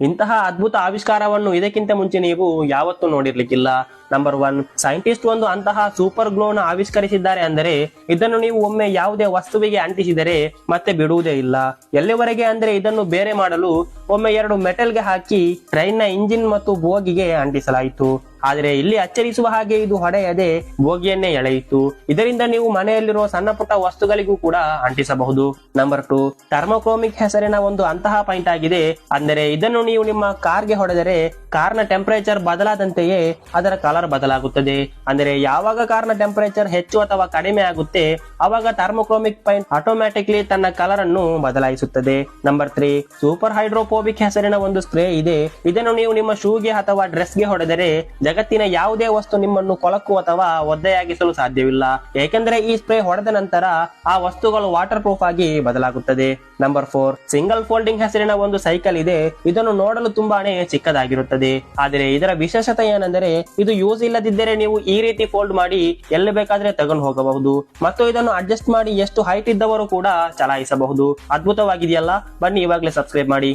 ಇಂತಹ ಅದ್ಭುತ ಆವಿಷ್ಕಾರವನ್ನು ಇದಕ್ಕಿಂತ ಮುಂಚೆ ನೀವು ಯಾವತ್ತೂ ನೋಡಿರ್ಲಿಕ್ಕಿಲ್ಲ. ನಂಬರ್ ಒನ್ ಸೈಂಟಿಸ್ಟ್ ಒಂದು ಅಂತಹ ಸೂಪರ್ ಗ್ಲೋನ ಆವಿಷ್ಕರಿಸಿದ್ದಾರೆ ಅಂದರೆ ಇದನ್ನು ನೀವು ಒಮ್ಮೆ ಯಾವುದೇ ವಸ್ತುವಿಗೆ ಅಂಟಿಸಿದರೆ ಮತ್ತೆ ಬಿಡುವುದೇ ಇಲ್ಲ. ಎಲ್ಲಿವರೆಗೆ ಅಂದ್ರೆ ಇದನ್ನು ಬೇರೆ ಮಾಡಲು ಒಮ್ಮೆ ಎರಡು ಮೆಟಲ್ಗೆ ಹಾಕಿ ಟ್ರೈನ್ನ ಇಂಜಿನ್ ಮತ್ತು ಬೋಗಿಗೆ ಅಂಟಿಸಲಾಯಿತು. ಆದರೆ ಇಲ್ಲಿ ಅಚ್ಚರಿಸುವ ಹಾಗೆ ಇದು ಹೊಡೆಯದೆ ಬೋಗಿಯನ್ನೇ ಎಳೆಯಿತು. ಇದರಿಂದ ನೀವು ಮನೆಯಲ್ಲಿರುವ ಸಣ್ಣ ಪುಟ್ಟ ವಸ್ತುಗಳಿಗೂ ಕೂಡ ಅಂಟಿಸಬಹುದು. ನಂಬರ್ ಟು ಟರ್ಮೋಕ್ರೋಮಿಕ್ ಹೆಸರಿನ ಒಂದು ಅಂತಹ ಪಾಯಿಂಟ್ ಆಗಿದೆ. ಅಂದರೆ ಇದನ್ನು ನೀವು ನಿಮ್ಮ ಕಾರ್ಗೆ ಹೊಡೆದರೆ ಕಾರ್ನ ಟೆಂಪರೇಚರ್ ಬದಲಾದಂತೆಯೇ ಅದರ ಕಲರ್ ಬದಲಾಗುತ್ತದೆ. ಅಂದರೆ ಯಾವಾಗ ಕಾರ್ನ ಟೆಂಪರೇಚರ್ ಹೆಚ್ಚು ಅಥವಾ ಕಡಿಮೆ ಆಗುತ್ತೆ, ಅವಾಗ ಥರ್ಮೋಕ್ರೋಮಿಕ್ ಪಾಯಿಂಟ್ ಆಟೋಮ್ಯಾಟಿಕ್ಲಿ ತನ್ನ ಕಲರ್ ಅನ್ನು ಬದಲಾಯಿಸುತ್ತದೆ. ನಂಬರ್ ತ್ರೀ ಸೂಪರ್ ಹೈಡ್ರೋಫೋಬಿಕ್ ಹೆಸರಿನ ಒಂದು ಸ್ಪ್ರೇ ಇದೆ. ಇದನ್ನು ನೀವು ನಿಮ್ಮ ಶೂಗೆ ಅಥವಾ ಡ್ರೆಸ್ಗೆ ಹೊಡೆದರೆ ಜಗತ್ತಿನ ಯಾವುದೇ ವಸ್ತು ನಿಮ್ಮನ್ನು ಕೊಳಕು ಅಥವಾ ಒದ್ದೆಯಾಗಿಸಲು ಸಾಧ್ಯವಿಲ್ಲ. ಏಕೆಂದರೆ ಈ ಸ್ಪ್ರೇ ಹೊಡೆದ ನಂತರ ಆ ವಸ್ತುಗಳು ವಾಟರ್ ಪ್ರೂಫ್ ಆಗಿ ಬದಲಾಗುತ್ತದೆ. ನಂಬರ್ ಫೋರ್ ಸಿಂಗಲ್ ಫೋಲ್ಡಿಂಗ್ ಹೆಸರಿನ ಒಂದು ಸೈಕಲ್ ಇದೆ. ಇದನ್ನು ನೋಡಲು ತುಂಬಾನೇ ಚಿಕ್ಕದಾಗಿರುತ್ತದೆ. ಆದರೆ ಇದರ ವಿಶೇಷತೆ ಏನೆಂದರೆ ಇದು ಯೂಸ್ ಇಲ್ಲದಿದ್ದರೆ ನೀವು ಈ ರೀತಿ ಫೋಲ್ಡ್ ಮಾಡಿ ಎಲ್ಲಿ ಬೇಕಾದ್ರೆ ತಗೊಂಡು ಹೋಗಬಹುದು. ಮತ್ತು ಇದನ್ನು ಅಡ್ಜಸ್ಟ್ ಮಾಡಿ ಎಷ್ಟು ಹೈಟ್ ಇದ್ದವರು ಕೂಡ ಚಲಾಯಿಸಬಹುದು. ಅದ್ಭುತವಾಗಿದೆಯಲ್ಲ? ಬನ್ನಿ ಇವಾಗಲೇ ಸಬ್ಸ್ಕ್ರೈಬ್ ಮಾಡಿ.